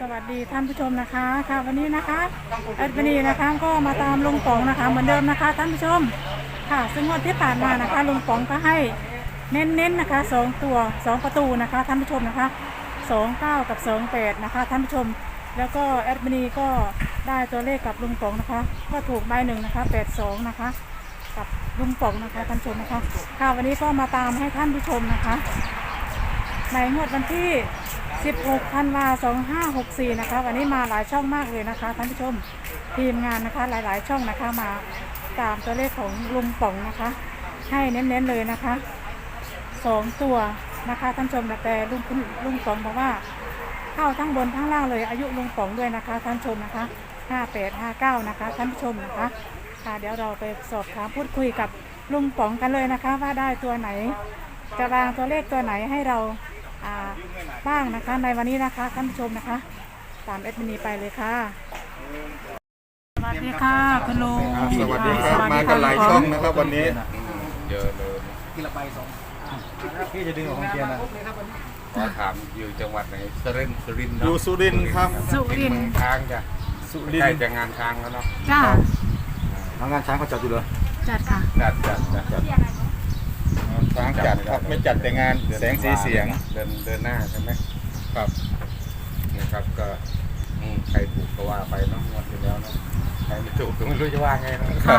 สวัสดีท่านผู้ชมนะคะ ค่ะวันนี้นะคะแอดมินีนะคะก็มาตามลุงป๋องนะคะ เหมือนเดิมนะคะ ท่านผู้ชมค่ะ ซึ่งงวันที่ผ่านมานะคะลุงป๋องก็ให้เน้นๆนะคะสองตัวสองประตูนะคะท่านผู้ชมนะคะสองเก้ากับสองแปดนะคะท่านผู้ชม แล้วก็แอดมินีก็ได้ตัวเลขกับลุงป๋องนะคะ ก็ถูกใบหนึ่งนะคะแปดสองนะคะกับลุงป๋องนะคะท่านผู้ชมนะคะ ค่ะวันนี้ก็มาตามให้ท่านผู้ชมนะคะ ในงวดวันที่ 16ธันวา2564 นะคะ วันนี้มาหลายช่องมากเลยนะคะท่านผู้ชมทีมงานนะคะหลายๆ ช่องนะคะมาตามตัวเลขของลุงป๋องนะคะ ให้เน้นๆเลยนะคะสองตัวนะคะท่านชมแต่ลุงลุงป๋องบอกว่าเข้าทั้งบนทั้งล่างเลยอายุลุงป๋องด้วยนะคะ ท่านชมนะคะ 5859 นะคะ ท่านผู้ชมนะคะค่ะเดี๋ยวเราไปสอบถามพูดคุยกับลุงป๋องกันเลยนะคะ ว่าได้ตัวไหนจะวางตัวเลขตัวไหนให้เรา บ้างนะคะในวันนี้นะคะท่านผู้ชมนะคะ ตามเอดมินีไปเลยค่ะ สวัสดีค่ะคุณลุงสวัสดีครับสวัสมาดีกันหลายช่องลุนะครับวันนี้เยอะเลยพี่จะดึงออกของเกียร์นะขอถามอยู่จังหวัดไหนสุรินทร์สุรินทร์อยู่เนาะสุรินทร์ครับสุรินทร์เมืองช้างจ้ะสุรินใกล้ทร์จะงานช้างแล้วเนาะจ้าทางงานช้างเขาจัดอยู่เลยจัดค่ะจัดจัดจัดจัดช้างจัด ครับไม่จัดแต่งานแสงสีเสียงเดินเดินหน้าใช่ไหมครับนะครับก็อืมใครถูกก็ว่าไปเนาะงวดที่แล้วเนาะใครไม่ถูกก็ไม่รู้จะว่าไงเนาะค่ะ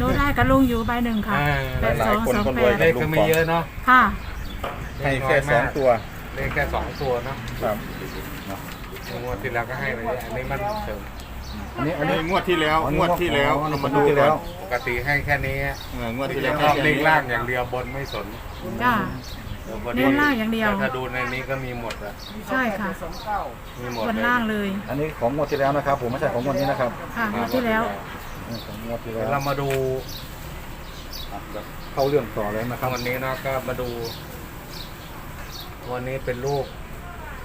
ดูได้กับลุงอยู่ใบหนึ่งค่ะอ่าแปดสองสองแปดเลขก็ไม่เยอะเนาะค่ะให้แค่สองตัวเลขแค่สองตัวเนาะครับงวดที่แล้วก็ให้ไปเยอะอันนี้มันเสริม อันนี้อัอันนนี้นี้ งวดที่แล้วงวดที่แล้วอ๋อเรามาดูดูที่แล้แล้ววปกติให้แค่นี้งวดที่แล้วชอบเลขล่างอย่างเดียวบนไม่สนจ้าออพอเน้นล่างอย่างเดียว แต่ถ้าดูในนี้ก็มีหมดอะใช่ค่ะมีหมดบนล่างเลยอันนี้ของงวดที่แล้วนะครับ ผมไม่ใช่ของงวดนี้นะครับค่ะงวดที่แล้ว นี่ของงวดที่เดี๋แล้ยววเรามาดูเข้าเรื่องต่อเลยนะครับ วันนี้เนาะก็มาดู วันนี้เป็นรูป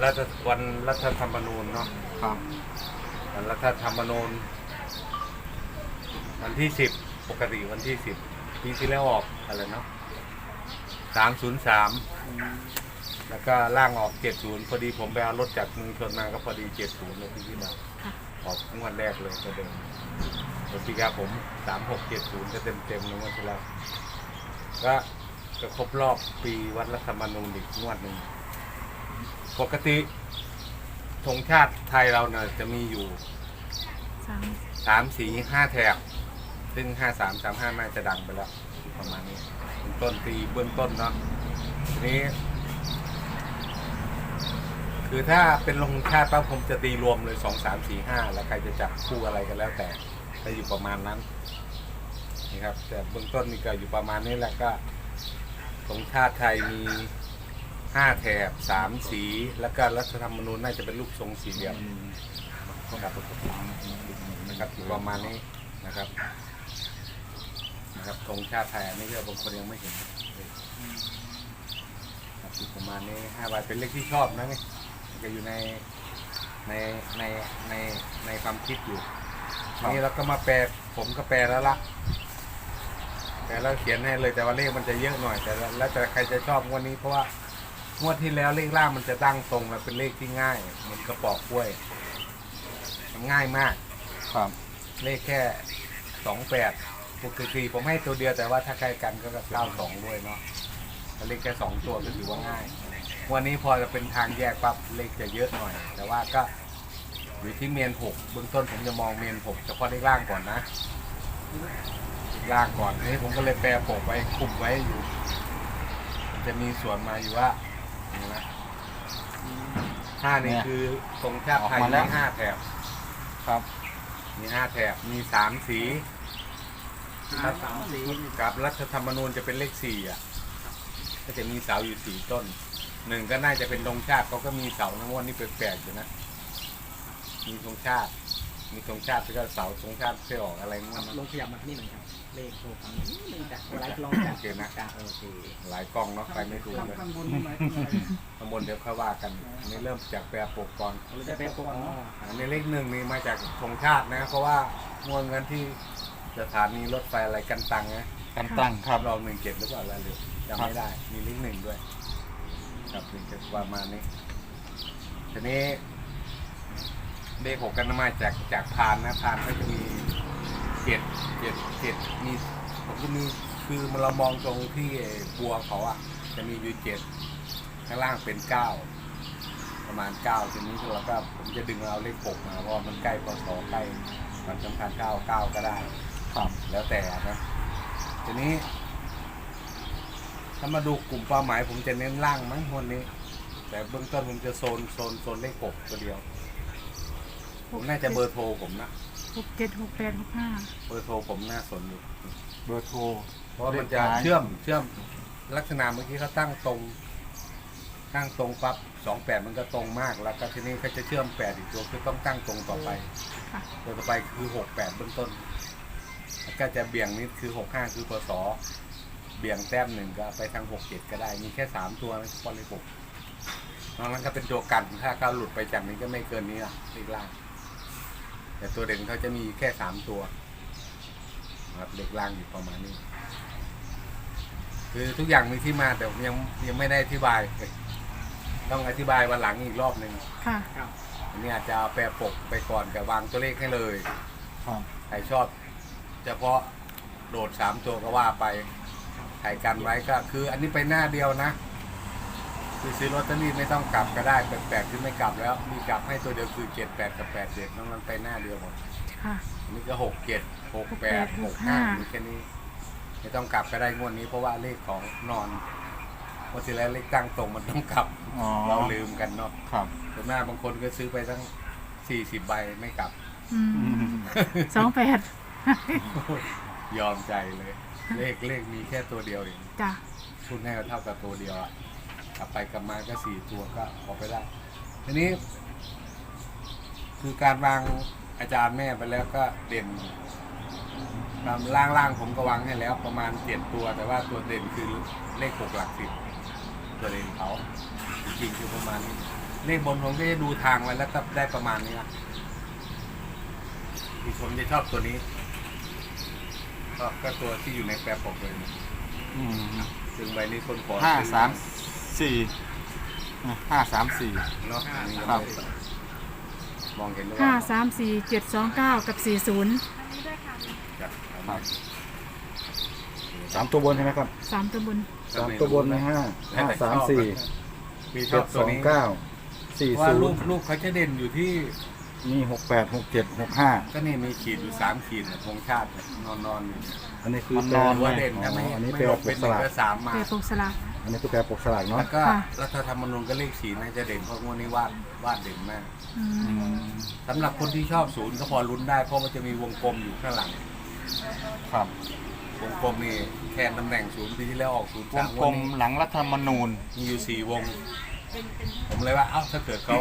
รัฐวันรัฐธรรมนูญเนาะครับ วันรัฐธรรมนูญวันที่สิบปกติวันที่สิบปีที่แล้วออกอะไรเนาะสามศูนย์สามแล้วก็ล่างออกเจ็ดศูนย์พอดีผมไปเอารถจากเมืองชนมาก็พอดีเจ็ดศูนย์เลยพี่ที่แล้วค่ะออกงวดแรกเลยก็เดิมตัวปีกาผมสามหกเจ็ดศูนย์จะเต็มเต็มๆเลยงวดที่แล้วก็ก็ครบรอบปีวัดรัฐธรรมนูญอีกงวดหนึ่งปกติ ธงชาติไทยเราเนี่ยจะมีอยู่สามสามสีห้าแถบซึ่งห้าสามสามห้าน่าจะดังไปแล้วประมาณนี้เป็นต้นตีเบื้องต้นเนาะทีนี้ คือถ้าเป็นลงชาติปั๊บผมจะตีรวมเลยสองสามสี่ห้าแล้วใครจะจับคู่อะไรกันแล้วแต่จะอยู่ประมาณนั้นนี่ครับ แต่เบื้องต้นนี่ก็อยู่ประมาณนี้แหละก็ธงชาติไทยมี ห้าแถบสามสี แล้วก็รัฐธรรมนูญน่าจะเป็นรูปทรงสี่เหลี่ยมนะครับนะครับอยู่ประมาณนี้นะครับนะครับธงชาติไทยอันนี้ก็บางคนยังไม่เห็นครับอยู่ประมาณนี้ห้าใบเป็นเลขที่ชอบนะนี่จะอยู่ในในในในในความคิดอยู่นี่เราก็มาแปลผมก็แปลแล้วละแปลแล้วเขียนให้เลยแต่ว่าเลขมันจะเยอะหน่อย แต่แล้วแต่ใครจะชอบงวดนี้เพราะว่า งวดที่แล้วเลขล่างมันจะตั้งตรงแล้วเป็นเลขที่ง่ายเหมือนกระปอกกล้วยมันง่ายมาก ครับเลขแค่สองแปดปกติผมให้ตัวเดียวแต่ว่าถ้าใกล้กันก็เก้าสองด้วยเนาะถ้าเลขแค่สองตัวก็ถือว่าง่าย วันนี้พอจะเป็นทางแยกปั๊บเลขจะเยอะหน่อย แต่ว่าก็อยู่ที่เมนหกเบื้องต้นผมจะมองเมนหกเฉพาะเลขล่างก่อนนะเลขล่างก่อนทีนี้ผมก็เลยแปรปกไว้คุมไว้อยู่ มันจะมีส่วนมาอยู่ว่า นี่นะห้านี่เนี่ยคือตรงชาติไทยออกมาแล้มีว ห้าแถบ ครับ มีห้าแถบ มีสามสี ครับกับรัฐธรรมนูญจะเป็นเลขสี่อะ ก็จะมีเสาอยู่สี่ต้น หนึ่งก็น่าจะเป็นธงชาติเขาก็มีเสานะงวดนี่แปลกๆอยู่นะ มีธงชาติ มีธงชาติแล้วก็เสาธงชาติเพื่อออกอะไรงวดนั้นลงขยับมาที่นี่หน่อยครับ เลขโชว์ฟังนิดนึงจ้ะไลฟ์ลองจ้ะโอเคนะ จ้ะโอเคหลายกล้องเนาะใครไม่ถูกเลยข้างบนนี่หมายถึงอะไรข้างบนเดี๋ยวค่อยว่ากันอันนี้เริ่มจากแปรปกก่อนเราจะไปปกอ๋ออันนี้เลขหนึ่งนี่มาจากธงชาตินะ เพราะว่างวดเงินที่สถานีรถไฟอะไรกันตังนะกันตั้งครับเราหนึ่งเจ็ดหรือเปล่าอะไรหรือจำไม่ได้มีลิงก์หนึ่งด้วย ครับหนึ่งเจ็ดประมาณนี้ทีนี้ เลขหกกันมาจากจากพานนะพานก็จะมีเจ็ดเจ็ดเจ็ดมีผมจะมีคือเรามองตรงที่ไอ้บัวเขาอะ จะมีอยู่เจ็ดข้างล่างเป็นเก้าประมาณเก้าทีนี้เราก็ผมจะดึงเอาเลขหกมาเพราะว่ามันใกล้พศใกล้มันสำคัญเก้าเก้าก็ได้ครับแล้วแต่นะทีนี้ ถ้ามาดูกลุ่มเป้าหมาย ผมจะเน้นล่างมั้งวันนี้ แต่เบื้องต้นผมจะโซนโซนโซนเลขหกตัวเดียว ผมน่าจะเบอร์โทรผมนะหกเจ็ดหกแปดหกห้าเบอร์โทรผมน่าสนอยู่เบอร์โทรเพราะว่ามันจะเชื่อมเชื่อมลักษณะเมื่อกี้เขาตั้งตรง ตั้งตรงปั๊บสองแปดมันก็ตรงมากแล้วก็ทีนี้เขาจะเชื่อมแปดอีกตัวคือต้องตั้งตรงต่อไปค่ะตัวต่อไปคือหกแปดเบื้องต้นแล้วก็จะเบี่ยงนิดคือหกห้าคือพศเบี่ยงแต้มหนึ่งก็ไปทางหกเจ็ดก็ได้มีแค่สามตัวนะเฉพาะเลขหกนอกนั้นก็เป็นตัวกันถ้าเขาหลุดไปจากนี้ก็ไม่เกินนี้ละเลขล่าง แต่ตัวเด่นเขาจะมีแค่สามตัวนะครับเลขล่างอยู่ประมาณนี้ คือทุกอย่างมีที่มาแต่ผมยังยังไม่ได้อธิบาย ต้องอธิบายวันหลังอีกรอบหนึ่งค่ะ อันนี้อาจจะเอาแปรปกไปก่อนกับวางตัวเลขให้เลยครับใครชอบ เฉพาะโดดสามตัวก็ว่าไปใครกันไว้ก็คือ อันนี้ไปหน้าเดียวนะ คือซื้อลอตเตอรี่ไม่ต้องกลับก็ได้แปลกๆคือไม่กลับแล้ว มีกลับให้ตัวเดียวคือเจ็ดแปดกับแปดเจ็ดน้องนั้นไปหน้าเดียวหมดค่ะอันนี้ก็หกเจ็ดหกแปดหก65ห้ามีแค่นี้ ไม่ต้องกลับก็ได้งวดนี้เพราะว่าเลขของนอนเมื่อที่แล้วเลขตั้งตรงมันต้องกลับ อ๋อเราลืมกันเนาะครับ ส่วนหน้ากบางคนก็ซื้อไปตั้งสี่สิบใบไม่กลับ อืมสองแปดยอมใจเลย เลขเลขมีแค่ตัวเดียวเองจ้ะพูดให้เท่ากับตัวเดียวอะ กลับไปกลับมาก็สี่ตัวก็ออกไปได้ทีนี้ คือการวางอาจารย์แม่ไปแล้วก็เด่นตามล่างล่างๆผมก็วางให้แล้วประมาณเจ็ดตัว แต่ว่าตัวเด่นคือเลขหกหลักสิบตัวเด่นเขาจริงๆคือประมาณนี้เลขบนผมก็จะดูทางไว้แล้วก็ได้ประมาณนี้นะที่ผมจะชอบตัวนี้ ก็ก็ตัวที่อยู่ในแปรปกเลยนะอืมซึ่งใบนี้คนขอห้าซื้อ สาม สี่ห้าสามสี่เนาะอันนี้ครับมองเห็นหรือห้าว่าสามสี่เจ็ดสองเก้ากับสี่ศูนย์จับครับสามตัวบนใช่ไหมครับสามตัวบนสามตัวบนนะห้าห้าสามสี่มีชเจ็อดบสตัวองนี้เก้าสี่ว่าศูรูนปย์รูปเขาจะเด่นอยู่ที่นี่หกแปดหกเจ็ดหกห้าก็นี่มีขีดอยู่สามขีดนะธงชาตินอนนอนๆอยู่อันนี้คือมันแปลนอน หัวเด่นถ้าไม่อันนี้ไม่แปลออกปเป็กนสหนึ่งลากก็สามมาเปรปกสลาก อันนี้คือแปลปกสลากเนาะแล้วก็ค่ะ รัฐธรรมนูญก็เลขสีน่าจะเด่นเพราะงวดนี้วาดวาดเด่นมากอืมสำหรับคนที่ชอบศูนย์ก็พอลุ้นได้เพราะมันจะมีวงกลมอยู่ข้างหลัง ครับวงกลมนี่แทนตำแหน่งศูนย์ปีที่แล้วออกศูนย์วสางมกลวันมนี้หลังรัฐธรรมนูญ มีอยู่สี่วง ผมเลยว่าเอ้าถ้าเกิดเขา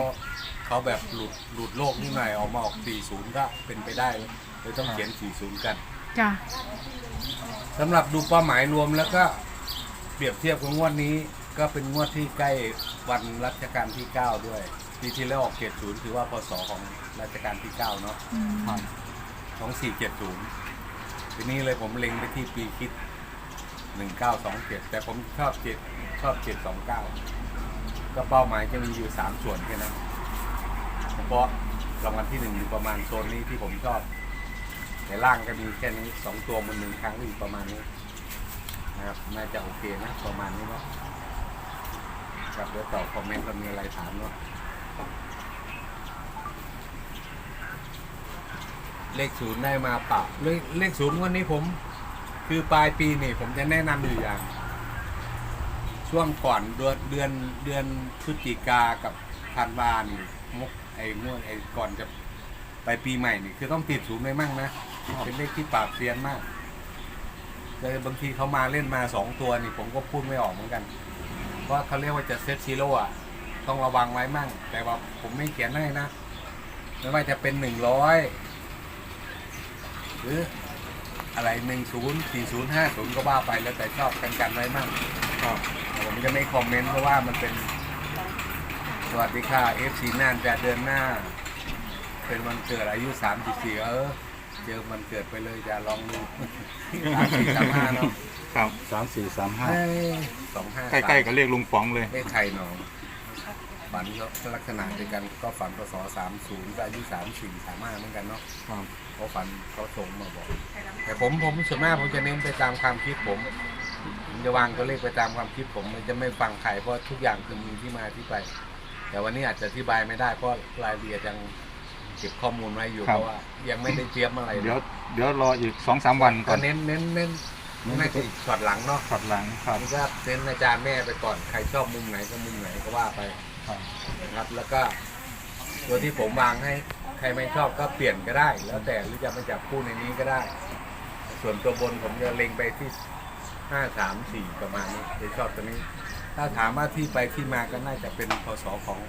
เขาแบบหลุดหลุดโลกนี่หน่อยออกมาออก40ก็เป็นไปได้เลยเลยต้องเขียน40กัน จ้ะสำหรับดูเป้าหมายรวมแล้วก็ เปรียบเทียบกับงวดนี้ก็เป็นงวดที่ใกล้วันรัชกาลที่ 9 ด้วย ปีที่แล้วออกเกตศูนย์ถือว่าพศของรัชกาลที่ 9 เนาะอืมของ470 ทีนี้เลยผมเล็งไปที่ปีคิด 1927 แต่ผมชอบเจ็ดชอบ 729 ก็เป้าหมายจะมีอยู่ 3 ส่วนแค่นั้นเฉพาะรางวัลที่หนึ่งอยู่ประมาณโซนนี้ที่ผมชอบ แต่ล่างก็มีแค่นี้สองตัวมันหนึ่งครั้งอยู่ประมาณนี้ นะครับน่าจะโอเคนะประมาณนี้เนาะครับเดี๋ยวตอบคอมเมนต์เรามีอะไรถามเนาะเลขศูนย์ได้มาเปล่าเลขเลขศูนย์วันนี้ผม คือปลายปีนี่ผมจะแนะนำอยู่อย่าง ช่วงก่อนเดือนเดือนเดือนพฤศจิกากับธันวานี่มกไอ้งวดไอ้ก่อนจะไปปีใหม่นี่คือต้องติดศูนย์ไว้มั่งนะเป็นเลขที่ปราบเซียนมาก เลยบางทีเขามาเล่นมาสองตัวนี่ผมก็พูดไม่ออกเหมือนกัน เพราะเขาเรียกว่าจะเซตซีโร่อะต้องระวังไว้มั่ง แต่ว่าผมไม่เขียนให้นะ ไม่ว่าจะเป็นหนึ่งร้อยหรืออะไรหนึ่งศูนย์สี่ศูนย์ห้าศูนย์ก็ว่าไปแล้วแต่ชอบกันกันไว้มั่งผมจะไม่คอมเมนต์เพราะว่ามันเป็น สวัสดีค่ะ FC น่านจะเดือนหน้า เป็นวันเกิดอายุ34เออ เจอมันเกิดไปเลยจะลองดูสามสี่สามห้าเนาะครับสามสี่สามห้าเอ้ยสองห้าใกล้ๆกับเลขลุงป๋องเลย เลขไทยหนองฝันก็ลักษณะเดียวกันก็ฝันพศสามศูนย์ก็อายุสามสี่สามห้าเหมือนกันเนาะครับ เขาฝันเขาส่งมาบอก แต่ผมผมส่วนมากผมจะเน้นไปตามความคิดผมผมจะวางตัวเลขไปตามความคิดผมมันจะไม่ฟังใครเพราะทุกอย่างคือมีที่มาที่ไป แต่วันนี้อาจจะอธิบายไม่ได้เพราะรายละเอียดยัง เก็บข้อมูลไว้อยู่ครับ เพราะว่า ยังไม่ได้เตรียมอะไรเดี๋ยวเดี๋ยวรออีกสองสามวันก่ก็อนเน้นเน้นเน้นน่าจะอีกช็อตหลังเนาะขัดหลังครับนี่ก็เน้นอาจารย์แม่ไปก่อนใครชอบมุมไหนก็มุมไหนก็ว่าไปครับนะครับ แล้วก็ ตัวที่ผมวางให้ ใครไม่ชอบก็เปลี่ยนก็ได้ แล้วแต่หรือจะมาจับคู่ในนี้ก็ได้ ส่วนตัวบนผมจะเล็งไปที่ห้าสามสี่ประมาณนี้จะชอบตัวนี้ ถ้าถามว่าที่ไปที่มาก็น่าจะเป็นพศของ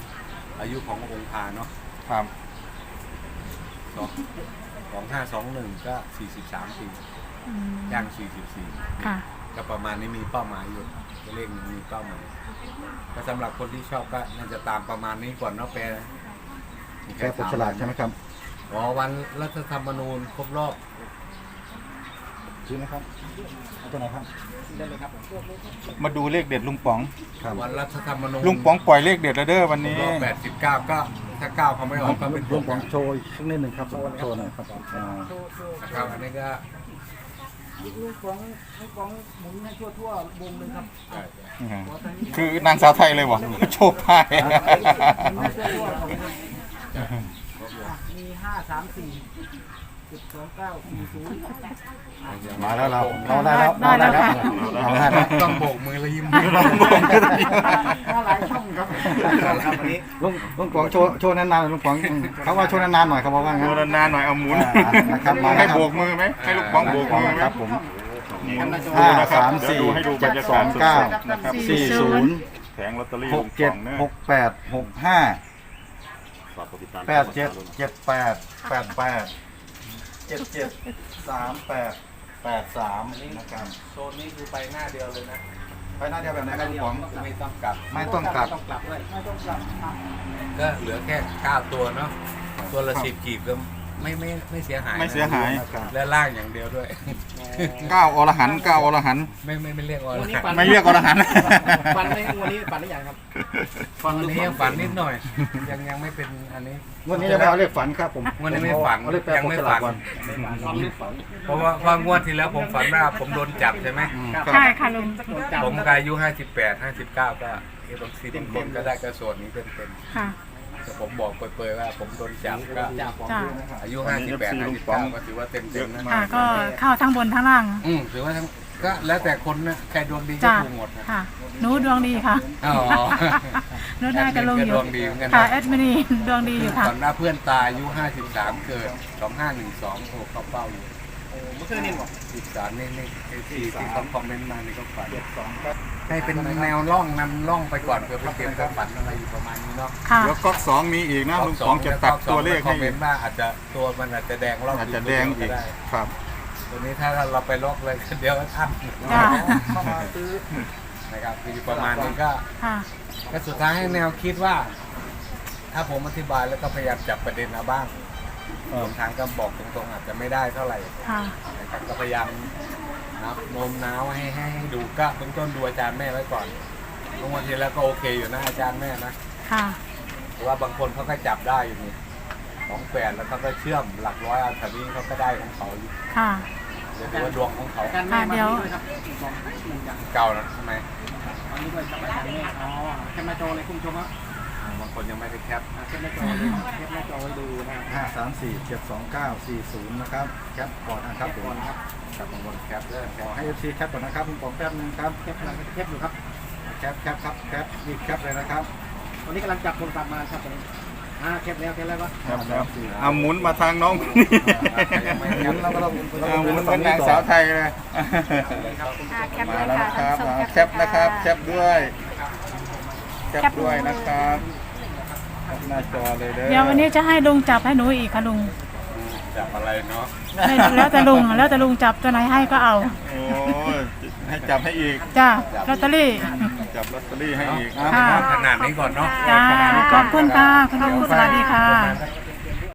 อายุขององค์พาเนาะ ครับ สองสองห้าสองหนึ่งก็สี่สิบสามปีอืมย่างสี่สิบสี่ค่ะ ก็ประมาณนี้มีเป้าหมายอยู่ตัวเลขนี้มีเป้าหมายก็สำหรับคนที่ชอบก็น่าจะตามประมาณนี้ก่อนเนาะแปรแค่ปลดฉลากใช่ไหมครับ อ๋อวันรัฐธรรมนูญครบรอบ ซื้อนะครับเอาตัวไหนครับได้เลยครับ มาดูเลขเด็ดลุงป๋อง ครับวันรัฐธรรมนูญลุงป๋องปล่อยเลขเด็ดแล้วเด้อวันครบนี้ รอบแปดสิบเก้าก็ถ้าเก้าเขาไม่ออกก็เป็นลุงป๋องโชว์อีกสักนิดหนึ่งครับโชว์หน่อยครับอ่าโชว์โชว์นะครับอันนี้ก็ลูกฟองลูกฟองหมุนให้ทั่วทั่วๆวงเลยครับนี่ฮะคือนางสาวไทยเลยวะโชว์พายหมุนให้ทั่วทั่วๆวงเลย มีห้าสามสี่จุดสองเก้าสี่ศูนย์มาแล้วเราเราได้แล้วเราได้แล้วเราได้แล้วต้องโบกมือแล้วยิ้มมาหลายช่องครับครับวันนี้ลุงลุงป๋องโชว์โชว์นานๆลุงป๋องอืมเขาว่าโชว์นานๆหน่อยเขาบอกว่างั้นโดนนานๆหน่อยเอาหมุนอ่านะครับมาให้แล้วโบกมือไหมให้ลูกบ้องโบกมือไหมครับผมนี่ห้านะครับสามสี่เดี๋ยวดูให้ดูบรรยากาศสเก้าดๆนะครับสี่ศูนย์แผงลอตเตอรี่หลุกงเจ็ดป๋องเนี่ยหกแปดหกห้า ฝากกดติดตามแปดเจ็ดเจ็ดแปดแปดแปดเจ็ดเจ็ดสามแปดแปดสามนะครับโซนนี้คือไปหน้าเดียวเลยนะไปหน้าเดียวแบบไหนครับลุงป๋องไม่ต้องกลับ ไม่ต้องกลับต้องกลับด้วยไม่ต้องกลับครับก็เหลือแค่เก้าตัวเนาะตัวละสิบกีบก็ ไม่ไม่ไม่เสียหายนะไม่เสียหายและล่างอย่างเดียวด้วย เก้าอรหันต์เก้าอรหันต์ไม่ไม่ไม่เรียกว่าวันนี้อะไรปั่น ไม่เรียกอรหันต์ปั่นไหมวันนี้ปั่นหรือยังครับวันนี้ยังฝันนิดหน่อย ยังยังไม่เป็นอันนี้ วันนี้จะไม่เอาเลขฝันครับผมวันนี้ไม่ฝันเอาเลขแปลยังผลไม่ฉลากฝันก่อนฝันหรือฝันเพราะว่าว่างวดที่แล้วผมฝันว่าผมโดนจับใช่ไหมอืมครับ ใช่ค่ะลุงโดนจับผมก็อายุ 58 59 ก็เอบางทีบางคนก็ได้กระส่วนนี้เป็นเป็นค่ะ แต่ผมบอกเปิดๆว่าผมโดนจับก็จับจ้าอายุ58 59ก็ถือว่าเต็มเต็มๆนะค่ะก็เข้าทั้งบนทั้งล่างอืมถือว่าทั้งก็แล้วแต่คนนะใครดวงดีก็จ้าถูกหมดนะค่ะหนูดวงดีค่ะอ๋อหนูได้กับลุงอยู่ดวงดีเหมือนกันนะค่ะแอดมินีดวงดีอยู่ค่ะฝันว่าเพื่อนตายอายุ 53 เกิด 2512โอ้เข้าเป้าอยู่โอ้ เมื่อคืนนี่บอกอีสานนี่นี่ไอ้ที่ที่เขาคอมเมนต์มานี่ก็ฝันให้เป็นแนวล่องนำล่องไปก่อนเพื่อไปเตรียมความฝันอะไรอยู่ประมาณนี้เนาะค่ะ เดี๋ยวก๊อกสองมีอีกนะลุงป๋องจะตัดตัวเลขคอให้มเมอีนกต์ว่าอาจจะตัวมันอาจจะแดงรอบอาจจะแดงอีกได้ครับ ตัวนี้ถ้าเราไปล็อกเลยเดี๋ยวอันจ้าเข้ามาซื้อนะครับคือประมาณนี้ก็ค่ะก็สุดท้ายให้แนวคิดว่า ถ้าผมอธิบายแล้วก็พยายามจับประเด็นมาบ้าง บางทางก็บอกตรงๆอาจจะไม่ได้เท่าไหร่ค่ะ นะครับก็พยายามนะครับโน้มน้าวให้ให้ให้ดูก็เบื้องต้นดูอาจารย์แม่ไว้ก่อนบางวันทีแล้วก็โอเคอยู่นะอาจารย์แม่นะ ค่ะ เพราะว่าบางคนเขาก็จับได้อยู่นี่ของแปดแล้วเขาก็เชื่อมหลักร้อยอันนี้เขาก็ได้ของเขาอยู่ค่ะ เดี๋ยวดูว่าดวงของเขาการแม่มาด้วยครับบอกหนึ่งอย่างเก่านะทำไม วันนี้ด้วยกับอาจารย์แม่อ๋อแคปหน้าจอเลยคุณผู้ชมครับอ่า บางคนยังไม่ได้แคปอ่าแคปหน้าจอเลยแคปหน้าจอไว้ดูนะครับห้าสามสี่เจ็ดสองเก้าสี่ศูนย์นะครับแคปก่อนนะครับผมก่อนครับกับบางคนแคปเด้อแคขปอให้เอฟซีแคปก่อนนะครับผมขอแป๊บนึงครับแคปกำลังแคปอยู่ครับ แคปแคปครับแคปอีกแคปเลยนะครับตอนนี้กำลังจับโทรศัพท์มาครับตอนนี้อ่าแคปแล้วแคปแล้ววะครับแล้วเอาหมุนมาทางน้องคนนี้ยังไม่แคงั้ปนเราก็ต้องเอาหมุนเป็นนางสาวไทยเลยมาแล้วนะครับเอาแคปนะครับ แคปด้วย แคปด้วยนะครับแคปหน้าจอเลยเด้อเดี๋ยววันนี้จะให้ลุงจับให้หนูอีกค่ะลุงจับอะไรเนาะให้แล้วแต่ลุงแล้วแต่ลุงจับตัวไหนให้ก็เอาโอ้ยให้จับให้อีก จ้าลอตเตอรี่ จับลอตเตอรี่ให้อีกนะค่ะ ขนาดนี้ก่อนเนาะ จ้าขอบคุณค่ะคุณลุงสวัสดีค่ะประมาณสัก